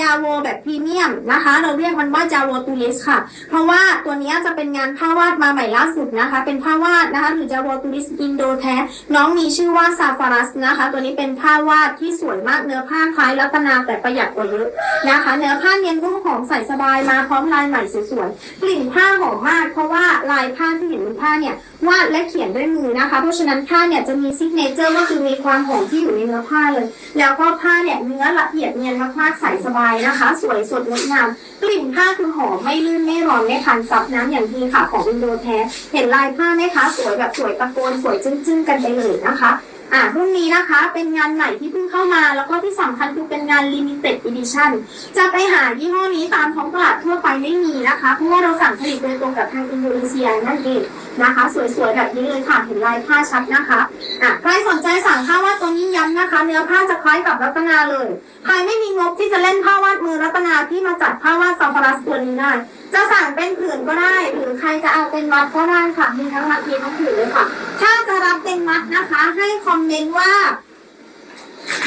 ยาโวแบบพรีเมียมนะคะ เราเรียกมันว่ายาโวตูลิสค่ะ เพราะว่าตัวนี้จะเป็นงานผ้าวาดมาใหม่ล่าสุดนะคะ เป็นผ้าวาดนะคะหรือยาโวตูลิสอินโดแท้ น้องมีชื่อว่าซาฟารัสนะคะ ตัวนี้เป็นผ้าวาดที่สวยมากเนื้อผ้าคล้ายรัตนาแต่ประหยัดกว่าเยอะนะคะ เนื้อผ้าเนียนนุ่มหอมใส่สบายมาพร้อมลายใหม่สวยๆกลิ่นผ้าหอมมาก เพราะว่าลายผ้าที่เห็นบนผ้าเนี่ยวาดและเขียนด้วยมือนะคะ เพราะฉะนั้นผ้าเนี่ยจะมีซิกเนเจอร์ก็คือมีความหอมที่อยู่ในเนื้อผ้าเลย แล้วก็ผ้าเนี่ยเนื้อละเอียดเนียนมากๆใส่สบายนะคะ สวยสดงดงามกลิ่นผ้าคือหอมไม่ลื่นไม่ร้อนไม่คันซับน้ำอย่างดีค่ะของอินโดแท้ เห็นลายผ้าไหมคะ สวยแบบสวยตะโกนสวยจึ้งๆกันไปเลยนะคะ อ่ารุ่นนี้นะคะ เป็นงานใหม่ที่เพิ่งเข้ามา แล้วก็ที่สำคัญคือเป็นงาน limited edition จะไปหายี่ห้อนี้ตามท้องตลาดทั่วไปไม่มีนะคะ เพราะว่าเราสั่งผลิตโดยตรงกับทางอินโดนีเซียนั่นเองนะคะ สวยๆแบบนี้เลยค่ะ เห็นลายผ้าชัดนะคะอะใครสนใจสั่งผ้าวาดตัวนี้ย้ำนะคะ เนื้อผ้าจะคล้ายกับรัตนาเลย ใครไม่มีงบที่จะเล่นผ้าวาดมือรัตนาที่มาจัดผ้าวาดซาฟารัสตัวนี้ได้จะสั่งเป็นผืนก็ได้ หรือใครจะเอาเป็นมัดก็ได้ค่ะ มีทั้งมัดมีทั้งผืนเลยค่ะ ถ้าจะรับเป็นมัดนะคะ ให้คอมมเมนต์ว่า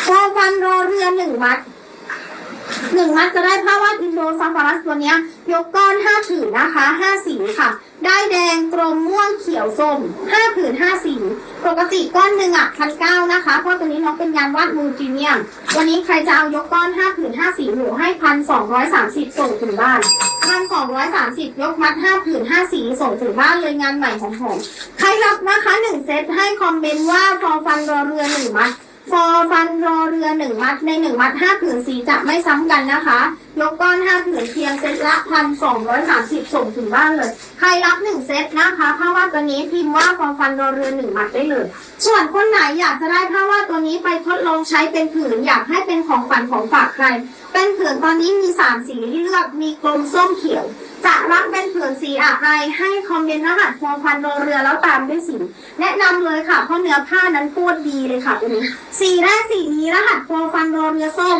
พอฟันรอเรือหนึ่งมัดหนึ่งมัดจะได้ผ้าวาดอินโดซาฟารัสตัวนี้ยกก้อนห้าผืนนะคะห้าสีค่ะ ได้แดงกรมม่วงเขียวส้มห้าผืนห้าสีปกติก้อนหนึ่งอะพันเก้านะคะเพราะตัวนี้น้องเป็นยานวาดมือพรีเมียม วันนี้ใครจะเอายกก้อนห้าผืนห้าสีหนูให้พันสองร้อยสามสิบส่งถึงบ้าน พันสองร้อยสามสิบยกมัดห้าผืนห้าสีส่งถึงบ้านเลยงานใหม่ของผมใครรับนะคะหนึ่งเซตให้คอมเมนต์ว่าฟอฟันรอเรือหนึ่งมัดฟอฟันรอเรือหนึ่งมัดในหนึ่งมัดห้าผืนสีจะไม่ซ้ำกันนะคะยกก้อนห้า ผืนเพียงเซตละพันสองร้อยสามสิบส่งถึงบ้านเลย ใครรับหนึ่งเซตนะคะผ้าว่าดตัวนี้พิมพ์ว่าฟอฟันรอเรือหนึ่งมัดได้เลย ส่วนคนไหนอยากจะได้ผ้าว่าดตัวนี้ไปทดลองใช้เป็นผืนอยากให้เป็นของฝันของฝากใคร เป็นผืนตอนนี้มีสามสีให้เลือกมีกลมส้มเขียวจะรับเป็นผืนสีอะไรให้คอมเมนต์รหัสฟอฟันรเรือแล้วตามด้วยสีแนะนำเลยค่ะเพราะเนื้อผ้านั้นโคตรดีเลยค่ะตัวนี้สีแรกสีนี้รหัสโฟฟันโรเรือส้ม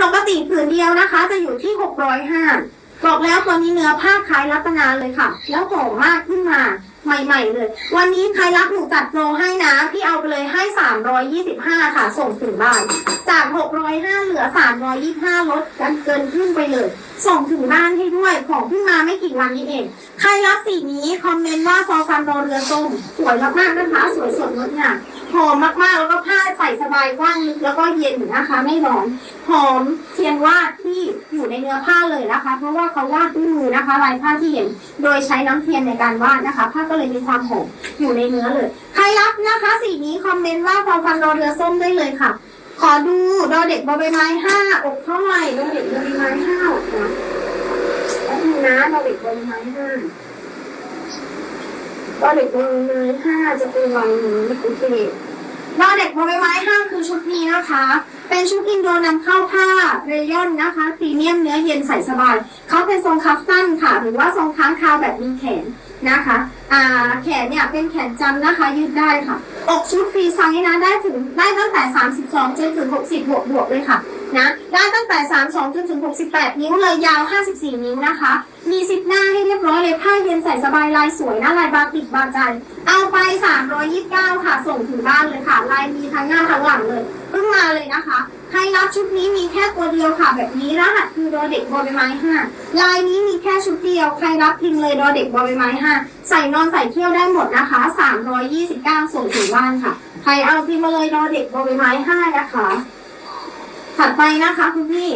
ปกติผืนเดียวนะคะ จะอยู่ที่ 605บอกแล้วตัวนี้เนื้อผ้าคล้ายรัตนาเลยค่ะ แล้วหอมมากขึ้นมาใหม่ๆเลย วันนี้ใครรับหนูจัดโปรให้นะ พี่เอาไปเลยให้ 325 ค่ะ ส่งถึงบ้าน จาก 605 เหลือ 325 ลดกันเกินขึ้นไปเลย ส่งถึงบ้านให้ด้วย ของเพิ่งมาไม่กี่วันนี้เอง ใครรับสีนี้ คอมเมนต์ว่าฟอฟันโรเรือส้มสวยมากๆนะคะ สวยสดงดงาม หอมมากๆ แล้วก็ผ้าใส่สบายกว้างลึกแล้วก็เย็นนะคะ ไม่ร้อน หอมเทียนวาดที่อยู่ในเนื้อผ้าเลยนะคะ เพราะว่าเขาวาดด้วยมือนะคะ ลายผ้าที่เห็น โดยใช้น้ำเทียนในการวาดนะคะ ผ้าก็เลยมีความหอมอยู่ในเนื้อเลย ใครรับนะคะสีนี้คอมเมนต์ว่าฟอฟันโรเรือส้มได้เลยค่ะ ขอดูดอเด็กบอใบไม้ห้าอกเท่าไหร่ดอเด็กบอใบไม้ห้าอกนะแป๊บนึงนะดอเด็กบอใบไม้ห้าดอเด็กบอใบไม้ห้าจะเป็นวังนี้โอเค นอเด็กบอใบไม้ห้าคือชุดนี้นะคะ เป็นชุดอินโดนำเข้าผ้าเรยอนนะคะพรีเมียมเนื้อเย็นใส่สบายเขาเป็นทรงคัฟสั้นค่ะ หรือว่าทรงค้างคาวแบบมีแขนนะคะอ่าแขนเนี่ยเป็นแขนจำนะคะยืดได้ค่ะ อกชุดฟรีไซส์นะได้ถึงได้ตั้งแต่ 32จนถึง 60 บวกบวกเลยค่ะ นะได้ตั้งแต่ 32จนถึง 68 นิ้วเลยยาว 54 นิ้วนะคะ มีซิปหน้าให้เรียบร้อยเลยผ้าเย็นใส่สบายลายสวยนะลายบาติกบาใจเอาไป 329 ค่ะ ส่งถึงบ้านเลยค่ะ ลายมีทั้งหน้าทั้งหลังเลยเพิ่งมาเลยนะคะ ใครรับชุดนี้มีแค่ตัวเดียวค่ะ แบบนี้รหัสคือดอเด็กบอใบไม้ห้าลายนี้มีแค่ชุดเดียว ใครรับพิมพ์เลยดอเด็กบอใบไม้ห้าใส่นอนใส่เที่ยวได้หมดนะคะ329ส่งถึงบ้านค่ะ ใครเอาพิมพ์มาเลยดอเด็กบอใบไม้ห้านะคะ ถัดไปนะคะคุณพี่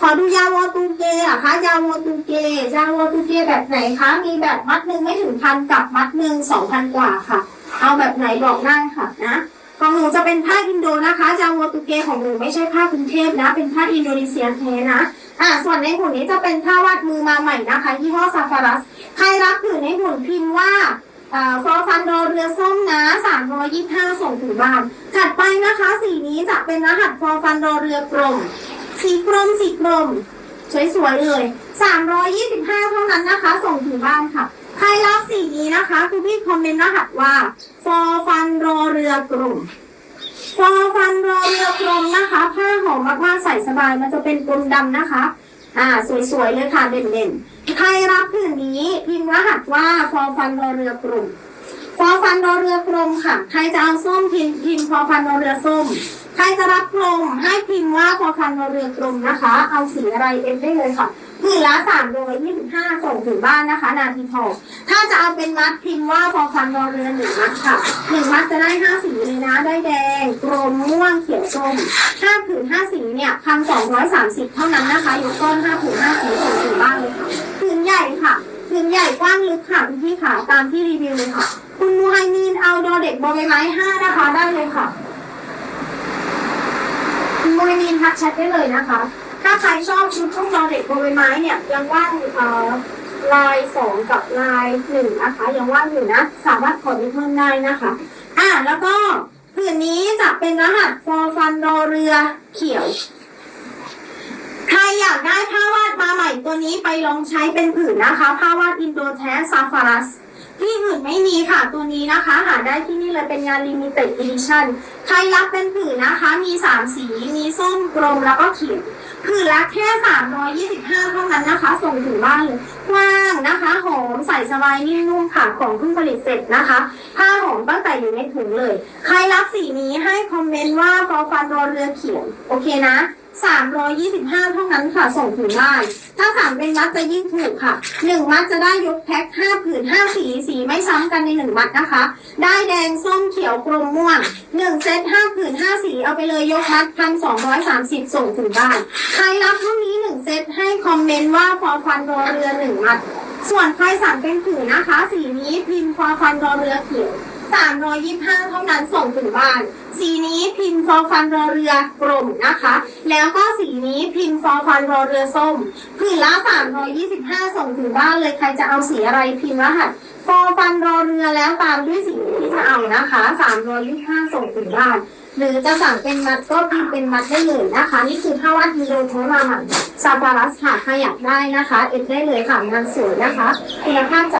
ขอดูยาวอตูเกอะคะยาวอตูเกยาวอตูเกแบบไหนคะมีแบบมัดหนึ่งไม่ถึงพันกับมัดหนึ่งสองพันกว่าค่ะ เอาแบบไหนบอกได้ค่ะนะของหนูจะเป็นผ้าอินโดนะคะยาวอตูเกของหนูไม่ใช่ผ้ากรุงเทพนะ เป็นผ้าอินโดนีเซียแท้นะ อ่า ส่วนในหุ่นนี้จะเป็นผ้าวาดมือมาใหม่นะคะยี่ห้อซาฟารัส ใครรับถือในหุ่นพิมพ์ว่า ฟอฟันโดเรือส้มนะ325ส่งถึงบ้าน ถัดไปนะคะสีนี้จะเป็นรหัสฟอฟันโดเรือกลม สีกรมสีกรมสวยๆเลย325เท่านั้นนะคะ ส่งถึงบ้านค่ะ ใครรับสีนี้นะคะคุณพี่คอมเมนต์รหัสว่าฟอฟันโดเรือกลมฟอฟันโดเรือกลมนะคะ ผ้าหอมมากๆใส่สบายมันจะเป็นกลมดำนะคะ อ่าสวยๆเลยค่ะเด่นๆใครรับผืนนี้พิมพ์รหัสว่าฟอฟันโดเรือกลมฟอฟันรอเรือกลมค่ะ ใครจะเอาส้มพิมพ์พิมพ์ฟอฟันรอเรือส้ม ใครจะรับกลมให้พิมพ์ว่าฟอฟันโรเรือกลมนะคะ เอาสีอะไรเอ็นได้เลยค่ะ ผืนละสามร้อยยี่สิบห้าส่งถึงบ้านนะคะ นาทีทองถ้าจะเอาเป็นมัดพิมพ์ว่าพอคันราเรือหนึ่งมัดค่ะหนึ่งมัดจะได้ห้าสีเลยนะ ได้แดงกรมม่วงเขียวส้มห้าผืนห้าสีเนี่ยพันสองร้อยสามสิบเท่านั้นนะคะยกก้อนห้าผืนห้าสีส่งถึงบ้านเลยค่ะผืนใหญ่ค่ะผืนใหญ่กว้างลึกค่ะคุณพี่ค่ะตามที่รีวิวเลยค่ะ คุณมูไฮมีนเอาดอเด็กบอใบไม้ห้านะคะได้เลยค่ะคุณโมยมีนทักแชทได้เลยนะคะ ถ้าใครชอบชุดทุ่งดอเด็กโบยไม้เนี่ยยังว่างเอ่อลายสองกับลายหนึ่งนะคะ ยังว่างอยู่นะ สามารถกดเพิ่มได้นะคะ อ่าแล้วก็ผืนนี้จะเป็นรหัสฟอร์ฟันรอเรือเขียวใครอยากได้ผ้าวาดมาใหม่ตัวนี้ไปลองใช้เป็นผืนนะคะ ผ้าวาดอินโดแทสซาฟารัส ที่อื่นไม่มีค่ะตัวนี้นะคะ หาได้ที่นี่เลยเป็นงาน limited edition ใครรับเป็นผืนนะคะ มี 3 สี มีส้มกรมแล้วก็เขียวผืนละแค่ 325 เท่านั้นนะคะ ส่งถึงบ้านเลยกว้างนะคะหอมใส่สบายนิ่มนุ่มค่ะของเพิ่งผลิตเสร็จนะคะผ้าหอมตั้งแต่อยู่ในถุงเลย ใครรับสีนี้ให้คอมเมนต์ว่าฟอฟันรอเรือเขียวโอเคนะ 325 เท่านั้นค่ะ ส่งถึงบ้าน ถ้าสั่งเป็นมัดจะยิ่งถูกค่ะ 1 มัดจะได้ยกแพ็ค 5 ผืน 5 สี สีไม่ซ้ำกันใน 1 มัดนะคะ ได้แดง ส้ม เขียว กรมม่วง 1 เซต 5 ผืน 5 สี เอาไปเลยยกมัด 1,230 ส่งถึงบ้าน ใครรับเท่านี้ 1 เซต ให้คอมเมนต์ว่าฟอฟันรอเรือ 1 มัด ส่วนใครสั่งเป็นผืนนะคะ สีนี้พิมพ์ฟอฟันรอเรือเขียว 325 เท่านั้นส่งถึงบ้าน สีนี้พิมพ์ฟอฟันรอเรือกลมนะคะ แล้วก็สีนี้พิมพ์ฟอฟันรอเรือส้มผืนละ 325 ส่งถึงบ้านเลยใครจะเอาสีอะไรพิมพ์รหัสฟอฟันรอเรือแล้วตามด้วยสีที่จะเอานะคะ325 ส่งถึงบ้าน หรือจะสั่งเป็นมัดก็พิมพ์เป็นมัดได้เลยนะคะ นี่คือผ้าวัดฮีโรโทมาใหม่ซาบารัสค่ะใครอยากได้นะคะ เอ็ดได้เลยค่ะงานสวยนะคะ คุณภาพจะ